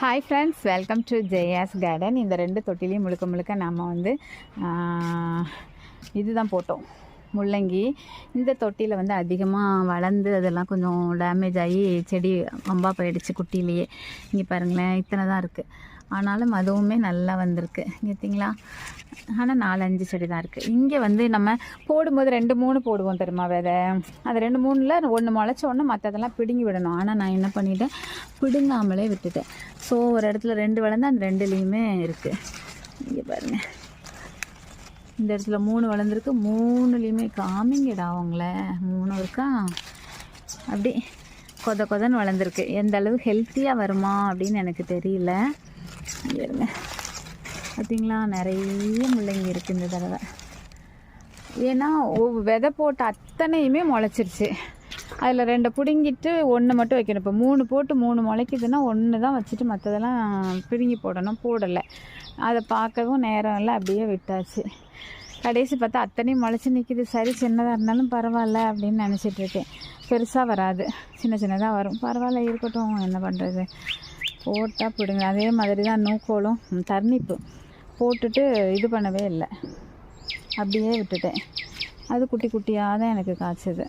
Hi friends welcome to Jaya's garden இந்த ரெண்டு தொட்டிலையும் முழுக்க முழுக்க நம்ம வந்து இதுதான் போட்டோம். முள்ளங்கி. இந்த தொட்டியில் வந்து அதிகமாக வளர்ந்து அதெல்லாம் கொஞ்சம் டேமேஜ் ஆகி செடி வம்பா போயிடுச்சு குட்டிலேயே இங்கே பாருங்களேன் இத்தனை தான் இருக்குது ஆனாலும் அதுவுமே நல்லா வந்திருக்கு. பார்த்தீங்களா ஆனால் நாலஞ்சு செடி தான் இருக்குது இங்கே வந்து நம்ம போடும்போது ரெண்டு மூணு போடுவோம் தெரியுமா விதை அது ரெண்டு மூணில் ஒன்று முளைச்ச மற்றதெல்லாம் பிடுங்கி விடணும். ஆனால் நான் என்ன பண்ணிட்டேன்? பிடுங்காமலே விட்டுட்டேன். ஸோ ஒரு இடத்துல ரெண்டு வளர்ந்து அந்த ரெண்டுலேயுமே இருக்குது இங்கே பாருங்கள் இந்த இடத்துல மூணு வளர்ந்துருக்கு. மூணுலேயுமே காமிங்கடா அவங்கள. மூணு இருக்கா? அப்படி கொத கொதன்னு வளர்ந்துருக்கு. எந்த அளவு ஹெல்த்தியாக வருமா அப்படின்னு எனக்கு தெரியல. இருங்க. பார்த்தீங்களா நிறைய முள்ளங்கி இருக்குது இந்த தடவை. ஏன்னா ஒவ்வொரு விதை போட்ட அத்தனையுமே முளைச்சிருச்சு. அதில் ரெண்டை பிடுங்கிட்டு ஒன்று மட்டும் வைக்கணும். இப்போ மூணு போட்டு மூணு முளைக்குதுன்னா ஒன்று தான் வச்சுட்டு மற்றதெல்லாம் பிடுங்கி போடணும். போடலை. அதை பார்க்கவும் நேரம் இல்லை. அப்படியே விட்டாச்சு. கடைசி பார்த்தா அத்தனையும் முளைச்சி நிற்கிது சரி சின்னதாக இருந்தாலும் பரவாயில்ல அப்படின்னு நினச்சிட்டு இருக்கேன். பெருசாக வராது. சின்ன சின்னதாக வரும். பரவாயில்ல இருக்கட்டும். என்ன பண்ணுறது போட்டால் பிடுங்க. அதே மாதிரி தான் நூக்கோலும் தர்ணிப்பு போட்டுட்டு இது பண்ணவே இல்லை. அப்படியே விட்டுட்டேன். அது குட்டி குட்டியாக தான் எனக்கு காய்ச்சது.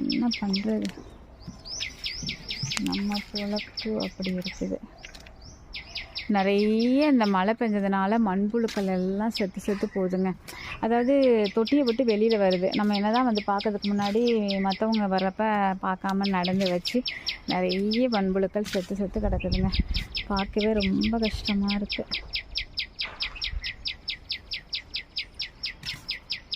என்ன பண்ணுறது நம்ம பொழப்பு அப்படி இருக்குது. நிறைய இந்த மழை பெஞ்சதுனால மண்புழுக்கள் எல்லாம் செத்து செத்து போகுதுங்க. அதாவது தொட்டியை விட்டு வெளியில் வருது. நம்ம என்ன தான் வந்து பார்க்கறதுக்கு முன்னாடி மற்றவங்க வர்றப்ப பார்க்காம நடந்து வச்சு நிறைய மண்புழுக்கள் செத்து செத்து கிடக்குதுங்க. பார்க்கவே ரொம்ப கஷ்டமாக இருக்குது